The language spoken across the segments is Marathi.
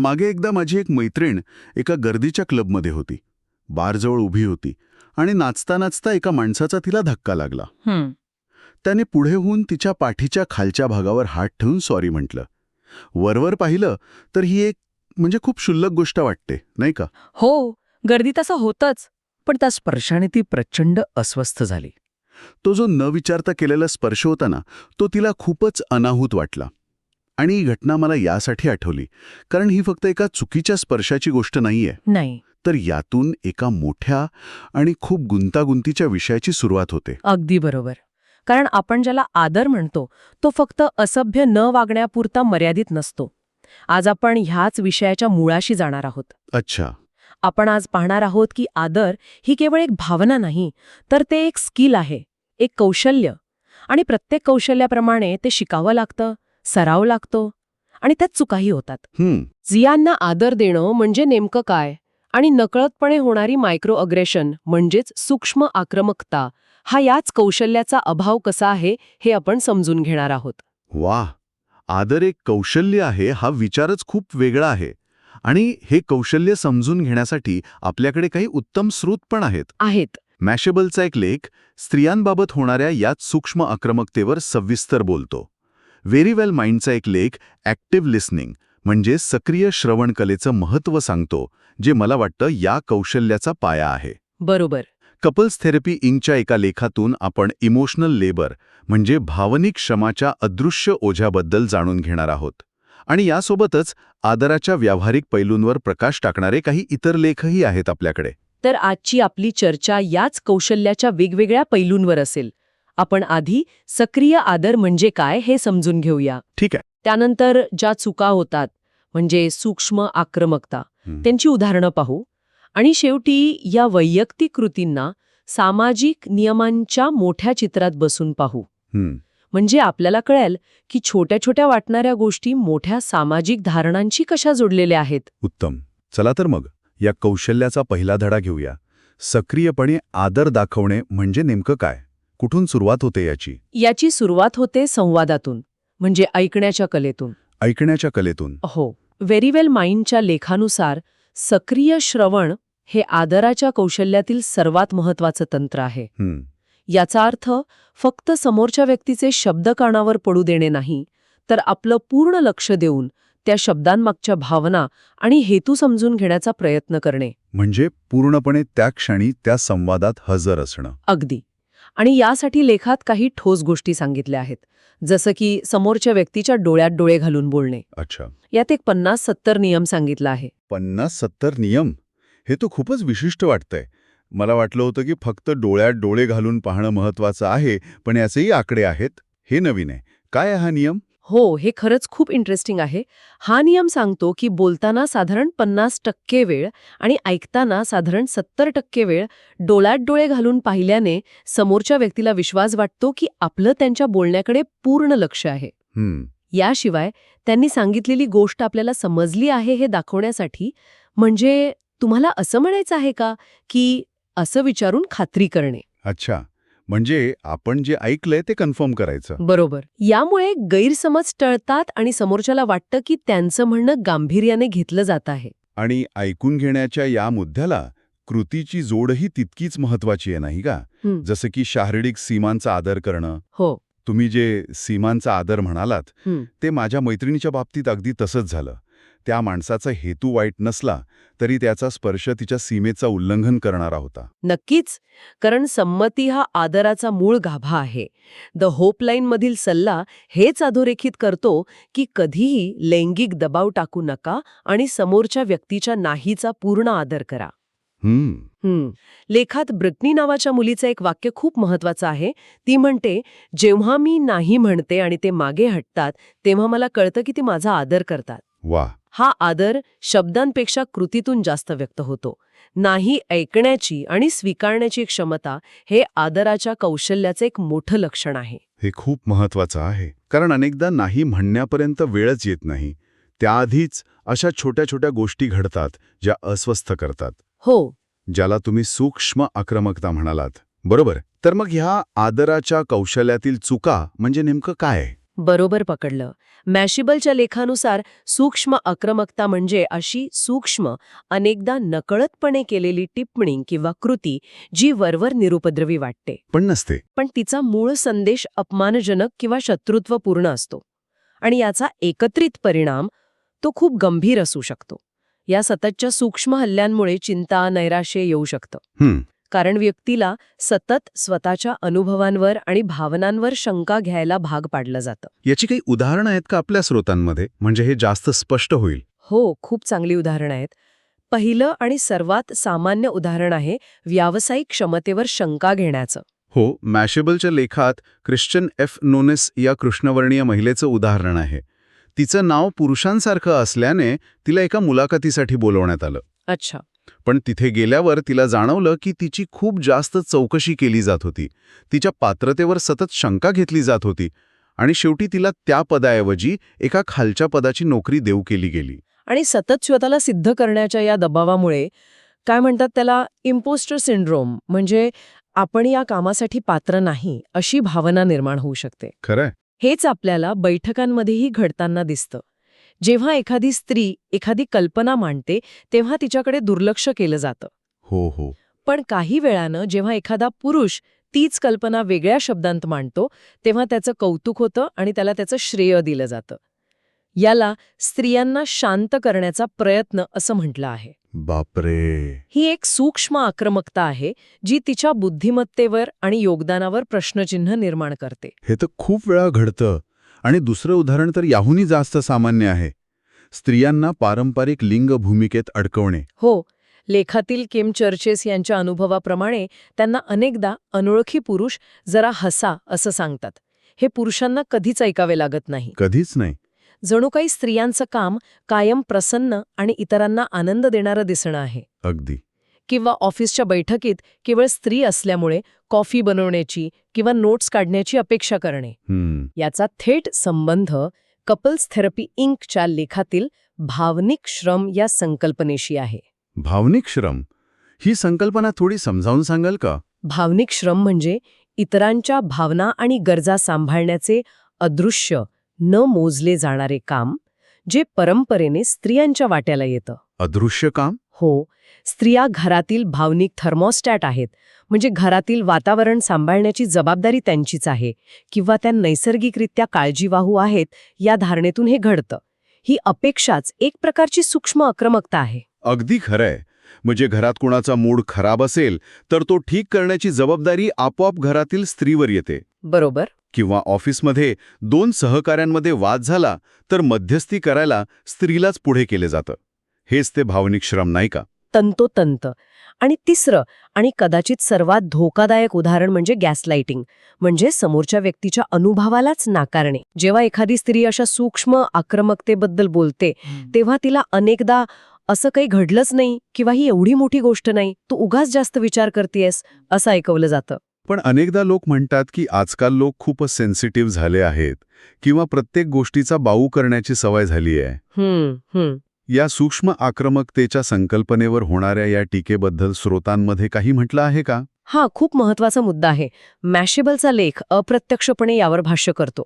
मागे एकदा माझी एक मैत्रीण एका गर्दीच्या क्लबमध्ये होती. बारजवळ उभी होती आणि नाचता नाचता एका माणसाचा तिला धक्का लागला. त्याने पुढे होऊन तिच्या पाठीच्या खालच्या भागावर हात ठेवून सॉरी म्हटलं. वरवर पाहिलं तर ही एक म्हणजे खूप क्षुल्लक गोष्ट वाटते नाही का? हो गर्दीत असं होतंच पण त्या स्पर्शाने ती प्रचंड अस्वस्थ झाली. तो जो न विचारता केलेला स्पर्श होता ना तो तिला खूपच अनाहूत वाटला. आणि ही घटना मला यासाठी आठवली कारण ही फक्त एका चुकीच्या स्पर्शाची गोष्ट नाहीये. नाही. तर यातून एका मोठ्या आणि खूप गुंतागुंतीच्या विषयाची सुरुवात होते. अगदी बरोबर. कारण आपण ज्याला आदर म्हणतो तो फक्त असभ्य न वागण्यापुरता मर्यादित नसतो. आज आपण ह्याच विषयाच्या मुळाशी जाणार आहोत. अच्छा. आपण आज पाहणार आहोत की आदर ही केवळ एक भावना नाही तर ते एक स्किल आहे एक कौशल्य. आणि प्रत्येक कौशल्याप्रमाणे ते शिकावं लागतं सराव लागतो आणि त्यात चुकाही होतात. जियांना आदर देणं म्हणजे नेमकं काय आणि नकळतपणे होणारी मायक्रो अग्रेशन म्हणजेच सूक्ष्म आक्रमकता हा याच कौशल्याचा अभाव कसा आहे हे आपण समजून घेणार आहोत. वा आदर एक कौशल्य आहे हा विचारच खूप वेगळा आहे आणि हे कौशल्य समजून घेण्यासाठी आपल्याकडे काही उत्तम स्रोत पण आहेत. आहेत. मॅशेबलचा एक लेख स्त्रियांबाबत होणाऱ्या याच सूक्ष्म आक्रमकतेवर सविस्तर बोलतो. व्हेरी वेल माइंडचा एक लेख ॲक्टिव्ह लिस्निंग म्हणजे सक्रिय श्रवण कलेचं महत्त्व सांगतो जे मला वाटतं या कौशल्याचा पाया आहे. बरोबर. कपल्स थेरपी इंकच्या एका लेखातून आपण इमोशनल लेबर म्हणजे भावनिक श्रमाच्या अदृश्य ओझ्याबद्दल जाणून घेणार आहोत. आणि यासोबतच आदराच्या व्यावहारिक पैलूंवर प्रकाश टाकणारे काही इतर लेखही आहेत आपल्याकडे. तर आजची आपली चर्चा याच कौशल्याच्या वेगवेगळ्या पैलूंवर असेल. आपण आधी सक्रिय आदर म्हणजे काय हे समजून घेऊया. ठीक आहे. त्यानंतर ज्या चुका होतात म्हणजे सूक्ष्म आक्रमकता. त्यांची उदाहरणं पाहू. आणि शेवटी या वैयक्तिक कृतींना सामाजिक नियमांच्या मोठ्या चित्रात बसून पाहू. म्हणजे आपल्याला कळेल की छोट्या छोट्या वाटणाऱ्या गोष्टी मोठ्या सामाजिक धारणांशी कशा जोडलेल्या आहेत. उत्तम. चला तर मग या कौशल्याचा पहिला धडा घेऊया. सक्रियपणे आदर दाखवणे म्हणजे नेमकं काय? कुठून सुरुवात होते याची? याची सुरुवात होते संवादातून म्हणजे ऐकण्याच्या कलेतून. ऐकण्याच्या कलेतून. हो व्हेरी वेल माइंडच्या लेखानुसार सक्रिय श्रवण हे आदराच्या कौशल्यातील सर्वात महत्वाचं तंत्र आहे. याचा अर्थ फक्त समोरच्या व्यक्तीचे शब्द कानावर पडू देणे नाही तर आपलं पूर्ण लक्ष देऊन त्या शब्दांमागच्या भावना आणि हेतू समजून घेण्याचा प्रयत्न करणे. म्हणजे पूर्णपणे त्या क्षणी त्या संवादात हजर असणं. अगदी. आणि यासाठी लेखात काही ठोस गोष्टी सांगितल्या आहेत जसं की समोरच्या व्यक्तीच्या डोळ्यात डोळे घालून बोलणे. अच्छा. यात एक पन्नास सत्तर नियम सांगितला आहे. पन्नास सत्तर नियम? हे तो खूपच विशिष्ट वाटतंय. मला वाटलं होतं की फक्त डोळ्यात डोळे घालून पाहणं महत्वाचं आहे पण याचेही आकडे आहेत. हे नवीन आहे. काय हा नियम? हो हे खरंच खूप इंटरेस्टिंग आहे. हा नियम सांगतो की बोलताना साधारण पन्नास टक्के वेळ आणि ऐकताना साधारण सत्तर टक्के वेळ डोळ्यात डोळे घालून पाहिल्याने समोरच्या व्यक्तीला विश्वास वाटतो की आपलं त्यांच्या बोलण्याकडे पूर्ण लक्ष आहे. याशिवाय त्यांनी सांगितलेली गोष्ट आपल्याला समजली आहे हे दाखवण्यासाठी म्हणजे तुम्हाला असं म्हणायचं आहे का की असं विचारून खात्री करणे? अच्छा. म्हणजे आपण जे ऐकलंय ते कन्फर्म करायचं. बरोबर. यामुळे गैरसमज टळतात आणि समोरच्याला वाटतं की त्यांचं म्हणणं गांभीर्याने घेतलं जात आहे. आणि ऐकून घेण्याच्या या मुद्द्याला कृतीची जोडही तितकीच महत्वाची आहे नाही का? हं. जसं की शारीरिक सीमांचा आदर करणं. हो. तुम्ही जे सीमांचा आदर म्हणालात हं. ते माझ्या मैत्रिणीच्या बाबतीत अगदी तसंच झालं. त्या माणसाचा हेतू वाईट नसला तरी त्याचा स्पर्श तिच्या सीमेचा उल्लंघन करणारा होता. नक्कीच कारण संमती हा आदराचा मूळ गाभा आहे. द होपलाईनमधील सल्ला हेच अधोरेखित करतो की कधीही लैंगिक दबाव टाकू नका आणि समोरच्या व्यक्तीच्या नाहीचा पूर्ण आदर करा. हम्म. लेखात ब्रिटनी नावाच्या मुलीचं एक वाक्य खूप महत्वाचं आहे. ती म्हणते जेव्हा मी नाही म्हणते आणि ते मागे हटतात तेव्हा मला कळतं की ते माझा आदर करतात. वा हा आदर शब्दांपेक्षा कृतीतून जास्त व्यक्त होतो. नाही ऐकण्याची आणि स्वीकारण्याची क्षमता हे आदराच्या कौशल्याचे एक मोठं लक्षण आहे. हे खूप महत्वाचं आहे. कारण अनेकदा नाही म्हणण्यापर्यंत वेळच येत नाही. त्याआधीच अशा छोट्या छोट्या गोष्टी घडतात ज्या अस्वस्थ करतात. हो. ज्याला तुम्ही सूक्ष्म आक्रमकता म्हणालात. बरोबर. तर मग ह्या आदराच्या कौशल्यातील चुका म्हणजे नेमकं काय? आहे बरोबर पकडलं. मॅशिबलच्या लेखानुसार सूक्ष्म आक्रमकता म्हणजे अशी सूक्ष्म अनेकदा नकळतपणे केलेली टिप्पणी किंवा कृती जी वरवर निरुपद्रवी वाटते. पण नसते. पण तिचा मूळ संदेश अपमानजनक किंवा शत्रुत्वपूर्ण असतो. आणि याचा एकत्रित परिणाम तो खूप गंभीर असू शकतो. या सततच्या सूक्ष्म हल्ल्यांमुळे चिंता नैराश्य येऊ शकतं. कारण व्यक्तीला सतत स्वतःच्या अनुभवांवर आणि भावनांवर शंका घ्यायला भाग पाडलं जातं. याची काही उदाहरणं आहेत का आपल्या स्रोतांमध्ये? म्हणजे हे जास्त स्पष्ट होईल. हो खूप चांगली उदाहरणं आहेत. पहिलं आणि सर्वात सामान्य उदाहरण आहे व्यावसायिक क्षमतेवर शंका घेण्याचं. हो मॅशेबलच्या लेखात क्रिश्चन एफ. नोनेस या कृष्णवर्णीय महिलेचं उदाहरण आहे. तिचं नाव पुरुषांसारखं असल्याने तिला एका मुलाखतीसाठी बोलवण्यात आलं. अच्छा. पण तिथे गेल्यावर तिला जाणवलं की तिची खूप जास्त चौकशी केली जात होती. तिच्या पात्रतेवर सतत शंका घेतली जात होती आणि शेवटी तिला त्या पदाऐवजी एका खालच्या पदाची नोकरी देऊ केली गेली. आणि सतत स्वतःला सिद्ध करण्याच्या या दबावामुळे काय म्हणतात त्याला? इम्पोस्टर सिंड्रोम म्हणजे आपण या कामासाठी पात्र नाही अशी भावना निर्माण होऊ शकते. खरंय. हेच आपल्याला बैठकांमध्येही घडताना दिसतं. जेव्हा एखादी स्त्री एखादी कल्पना मांडते तेव्हा तिच्याकडे दुर्लक्ष केलं जातं. हो हो. पण काही वेळानं जेव्हा एखादा पुरुष तीच कल्पना वेगळ्या शब्दांत मांडतो तेव्हा त्याचं कौतुक होतं आणि त्याला त्याचं श्रेय दिलं जातं. याला स्त्रियांना शांत करण्याचा प्रयत्न असं म्हटलं आहे. बापरे! ही एक सूक्ष्म आक्रमकता आहे जी तिच्या बुद्धिमत्तेवर आणि योगदानावर प्रश्नचिन्ह निर्माण करते. हे तर खूप वेळा घडतं. आणि दुसरं उदाहरण तर याहूनही जास्त सामान्य आहे. स्त्रियांना पारंपरिक लिंग भूमिकेत अडकवणे. हो लेखातील किम चर्चेस यांच्या अनुभवाप्रमाणे त्यांना अनेकदा अनोळखी पुरुष जरा हसा असं सांगतात. हे पुरुषांना कधीच ऐकावे लागत नाही. कधीच नाही. जणू काही स्त्रियांचं काम कायम प्रसन्न आणि इतरांना आनंद देणारं दिसणं आहे. अगदी. किंवा ऑफिसच्या बैठकीत केवळ स्त्री असल्यामुळे कॉफी बनवण्याची किंवा नोट्स काढण्याची अपेक्षा करणे. याचा थेट संबंध कपल्स थेरपी इंकच्या लेखातील भावनिक श्रम या संकल्पनेशी आहे. भावनिक श्रम? ही संकल्पना थोडी समजावून सांगाल का? भावनिक श्रम म्हणजे इतरांच्या भावना आणि गरजा सांभाळण्याचे अदृश्य न मोजले जाणारे काम जे परंपरेने स्त्रियांच्या वाट्याला येतं. अदृश्य काम? हो स्त्रिया घरातील भावनिक थर्मोस्टॅट आहेत. म्हणजे घरातील वातावरण सांभाळण्याची जबाबदारी त्यांचीच आहे किंवा त्या नैसर्गिकरित्या काळजीवाहू आहेत या धारणेतून हे घडतं. ही अपेक्षाच एक प्रकारची सूक्ष्म आक्रमकता आहे. अगदी खरंय. म्हणजे घरात कुणाचा मूड खराब असेल तर तो ठीक करण्याची जबाबदारी आपोआप घरातील स्त्रीवर येते. बरोबर. किंवा ऑफिसमध्ये दोन सहकाऱ्यांमध्ये वाद झाला तर मध्यस्थी करायला स्त्रीलाच पुढे केले जातं. हेच ते भावनिक श्रम नाही का? तंतोतंत. आणि तिसरं आणि कदाचित सर्वात धोकादायक उदाहरण म्हणजे गॅसलाइटिंग म्हणजे समोरच्या व्यक्तीच्या अनुभवालाच नाकारणे. जेव्हा एखादी स्त्री अशा सूक्ष्म आक्रमकतेबद्दल बोलते तेव्हा तिला अनेकदा असं काही घडलंच नाही किंवा ही एवढी मोठी गोष्ट नाही तू उगाच जास्त विचार करतेयस असं ऐकवलं जातं. पण अनेकदा लोक म्हणतात की आजकाल लोक खूपच सेन्सिटिव्ह झाले आहेत किंवा प्रत्येक गोष्टीचा बाऊ करण्याची सवय झाली आहे या सूक्ष्म आक्रमकतेच्या संकल्पनेवर होणाऱ्या या टीकेबद्दल स्रोतांमध्ये काही म्हटलं आहे का? हा खूप महत्त्वाचा मुद्दा आहे. मॅशेबलचा लेख अप्रत्यक्षपणे यावर भाष्य करतो.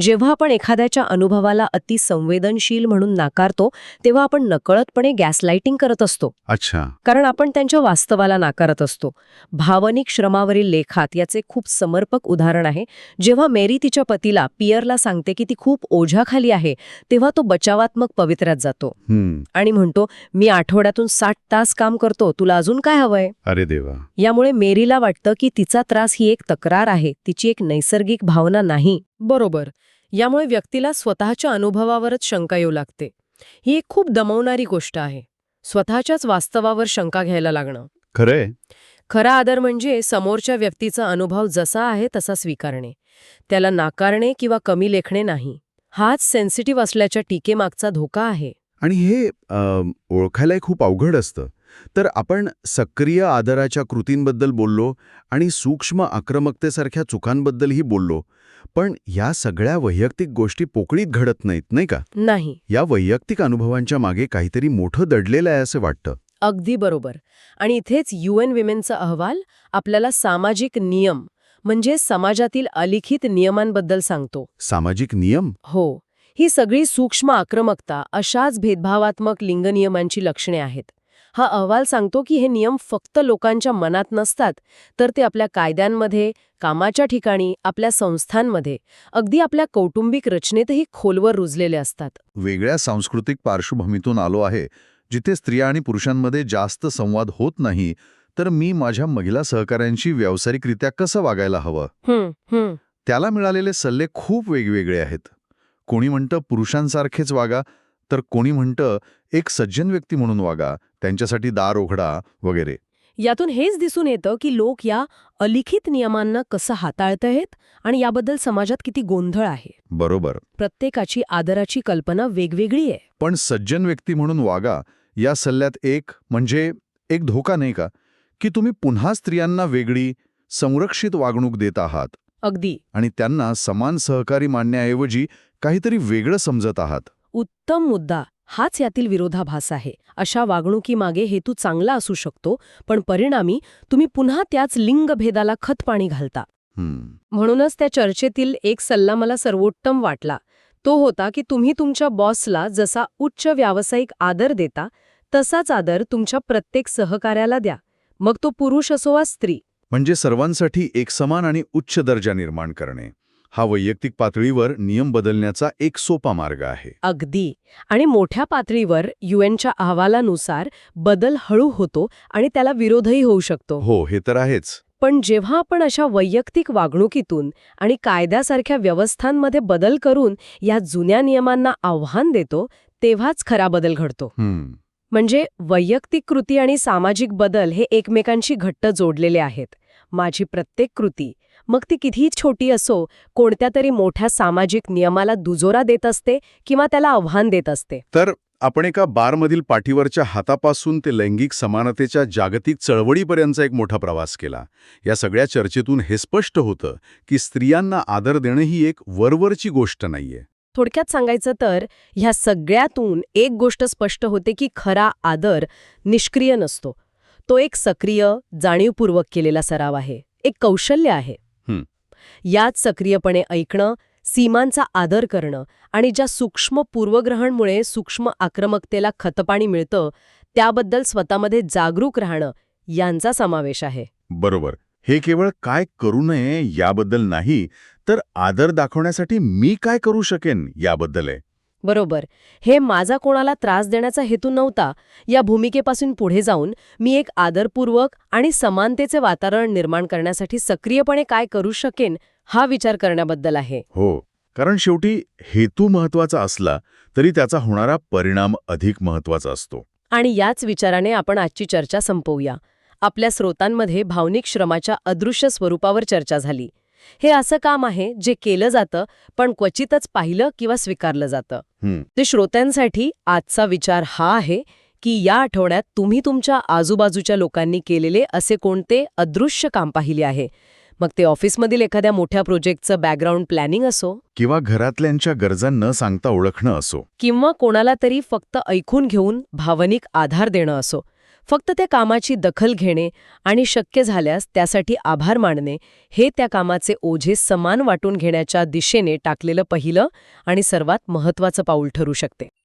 जेव्हा आपण एखाद्याच्या अनुभवाला अति संवेदनशील म्हणून नाकारतो तेव्हा आपण नकळतपणे गॅसलाइटिंग करत असतो. अच्छा. कारण आपण त्यांच्या वास्तवाला नाकारत असतो. भावनिक श्रमावरील लेखात याचे खूप समर्पक उदाहरण आहे. जेव्हा मेरी तिच्या पतीला पियरला सांगते की ती खूप ओझ्याखाली आहे तेव्हा तो बचावात्मक पवित्र्यात जातो. आणि म्हणतो मी आठवड्यातून साठ तास काम करतो तुला अजून काय हवंय? अरे देवा. यामुळे मेरीला वाटतं की तिचा त्रास ही एक तक्रार आहे तिची एक नैसर्गिक भावना नाही. बरोबर. यामुळे व्यक्तीला स्वतःच्या अनुभवावरच शंका येऊ लागते. ही एक खूप दमवणारी गोष्ट आहे. स्वतःच्याच वास्तवावर शंका घ्यायला लागणं. खरंय. खरा आदर म्हणजे समोरच्या व्यक्तीचा अनुभव जसा आहे तसा स्वीकारणे. त्याला नाकारणे किंवा कमी लेखणे नाही. हाच सेन्सिटिव्ह असल्याच्या टीकेमागचा धोका आहे. आणि हे ओळखायलाही खूप अवघड असतं. तर आपण सक्रिय आदराच्या कृतींबद्दल बोललो आणि सूक्ष्म आक्रमकतेसारख्या चुकांबद्दलही बोललो. पण या सगळ्या वैयक्तिक गोष्टी पोकळीत घडत नाहीत नाही का? नाही. या वैयक्तिक अनुभवांच्या मागे काहीतरी मोठं दडलेलं आहे असं वाटतं. अगदी बरोबर. आणि इथेच युएन विमेनचा अहवाल आपल्याला सामाजिक नियम म्हणजे समाजातील अलिखित नियमांबद्दल सांगतो. सामाजिक नियम? हो. ही सगळी सूक्ष्म आक्रमकता अशाच भेदभावात्मक लिंगनियमांची लक्षणे आहेत. हा अहवाल सांगतो की हे नियम फक्त लोकांच्या मनात नसतात तर ते आपल्या कायद्यांमध्ये कामाच्या ठिकाणी आपल्या संस्थांमध्ये अगदी आपल्या कौटुंबिक रचनेतही खोलवर रुजलेले असतात. वेगळ्या सांस्कृतिक पार्श्वभूमीतून आलो आहे जिथे स्त्रिया आणि पुरुषांमध्ये जास्त संवाद होत नाही तर मी माझ्या महिला सहकाऱ्यांशी व्यावसायिकरित्या कसं वागायला हवं. त्याला मिळालेले सल्ले खूप वेगवेगळे आहेत. कोणी म्हणतं पुरुषांसारखेच वागा तर कोणी म्हणतं एक सज्जन व्यक्ती म्हणून वागा त्यांच्यासाठी दार उघडा वगैरे. यातून हेच दिसून येतं की लोक या अलिखित नियमांना कसं हाताळतायत आणि याबद्दल समाजात किती गोंधळ आहे. बरोबर. प्रत्येकाची आदराची कल्पना वेगवेगळी आहे. पण सज्जन व्यक्ती म्हणून वागा या सल्ल्यात एक म्हणजे एक धोका नाही का की तुम्ही पुन्हा स्त्रियांना वेगळी संरक्षित वागणूक देत आहात. अगदी. आणि त्यांना समान सहकारी मानण्याऐवजी काहीतरी वेगळं समजत आहात. उत्तम मुद्दा हाच यातील विरोधाभास आहे. अशा वागणुकीमागे हेतू चांगला असू शकतो पण परिणामी तुम्ही पुन्हा त्याच लिंगभेदाला खतपाणी घालता. म्हणूनच त्या चर्चेतील एक सल्ला मला सर्वोत्तम वाटला. तो होता की तुम्ही तुमच्या बॉसला जसा उच्च व्यावसायिक आदर देता तसाच आदर तुमच्या प्रत्येक सहकार्याला द्या. मग तो पुरुष असो वा स्त्री. म्हणजे सर्वांसाठी एक समान आणि उच्च दर्जा निर्माण करणे. हा वैयक्तिक पातळीवर नियम बदलण्याचा एक सोपा मार्ग आहे. अगदी. आणि मोठ्या पातळीवर युएनच्या अहवालानुसार बदल हळू होतो आणि त्याला विरोधही होऊ शकतो. हो हे तर आहेच. पण जेव्हा आपण अशा वैयक्तिक वागणुकीतून आणि कायद्यासारख्या व्यवस्थांमध्ये बदल करून या जुन्या नियमांना आव्हान देतो तेव्हाच खरा बदल घडतो. म्हणजे वैयक्तिक कृती आणि सामाजिक बदल हे एकमेकांशी घट्ट जोडलेले आहेत. माझी प्रत्येक कृती मग ती कितीही छोटी असो कोणत्या तरी मोठ्या सामाजिक नियमाला दुजोरा देत असते किंवा त्याला आव्हान देत असते. तर आपण एका बारमधील पाठीवरच्या हातापासून ते लैंगिक समानतेच्या जागतिक चळवळीपर्यंतचा एक मोठा प्रवास केला. या सगळ्या चर्चेतून हे स्पष्ट होतं की स्त्रियांना आदर देणं ही एक वरवरची गोष्ट नाहीये. थोडक्यात सांगायचं तर ह्या सगळ्यातून एक गोष्ट स्पष्ट होते की खरा आदर निष्क्रिय नसतो. तो एक सक्रिय जाणीवपूर्वक केलेला सराव आहे. एक कौशल्य आहे. यात सक्रियपणे ऐकणं सीमांचा आदर करणं आणि ज्या सूक्ष्म पूर्वग्रहणमुळे सूक्ष्म आक्रमकतेला खतपाणी मिळतं त्याबद्दल स्वतःमध्ये जागरूक राहणं यांचा समावेश आहे. बरोबर. हे केवळ काय करू नये याबद्दल नाही तर आदर दाखवण्यासाठी मी काय करू शकेन याबद्दल आहे. बरोबर. हे माझा कोणाला त्रास देण्याचा हेतू नव्हता. या भूमिकेपासून पुढे जाऊन मी एक आदरपूर्वक आणि समानतेचे वातावरण निर्माण करण्यासाठी सक्रियपणे काय करू शकेन हा विचार करण्याबद्दल आहे. हो कारण शेवटी हेतू महत्त्वाचा असला तरी त्याचा होणारा परिणाम अधिक महत्त्वाचा असतो. आणि याच विचाराने आपण आजची चर्चा संपवूया. आपल्या स्रोतांमध्ये भावनिक श्रमाच्या अदृश्य स्वरूपावर चर्चा झाली. हे असं काम आहे जे केलं जातं पण क्वचितच पाहिलं किंवा स्वीकारलं जातं. ते श्रोत्यांसाठी आजचा विचार हा आहे की या आठवड्यात तुम्ही तुमच्या आजूबाजूच्या लोकांनी केलेले असे कोणते अदृश्य काम पाहिले आहे? मग ते ऑफिसमधील एखाद्या मोठ्या प्रोजेक्टचं बॅकग्राऊंड प्लॅनिंग असो? किंवा घरातल्यांच्या गरजा न सांगता ओळखणं असो? किंवा कोणाला तरी फक्त ऐकून घेऊन भावनिक आधार देणं असो? फक्त त्या कामाची दखल घेणे आणि शक्य झाल्यास त्यासाठी आभार मानणे हे त्या कामाचे ओझे समान वाटून घेण्याच्या दिशेने टाकलेलं पहिलं आणि सर्वात महत्त्वाचं पाऊल ठरू शकते.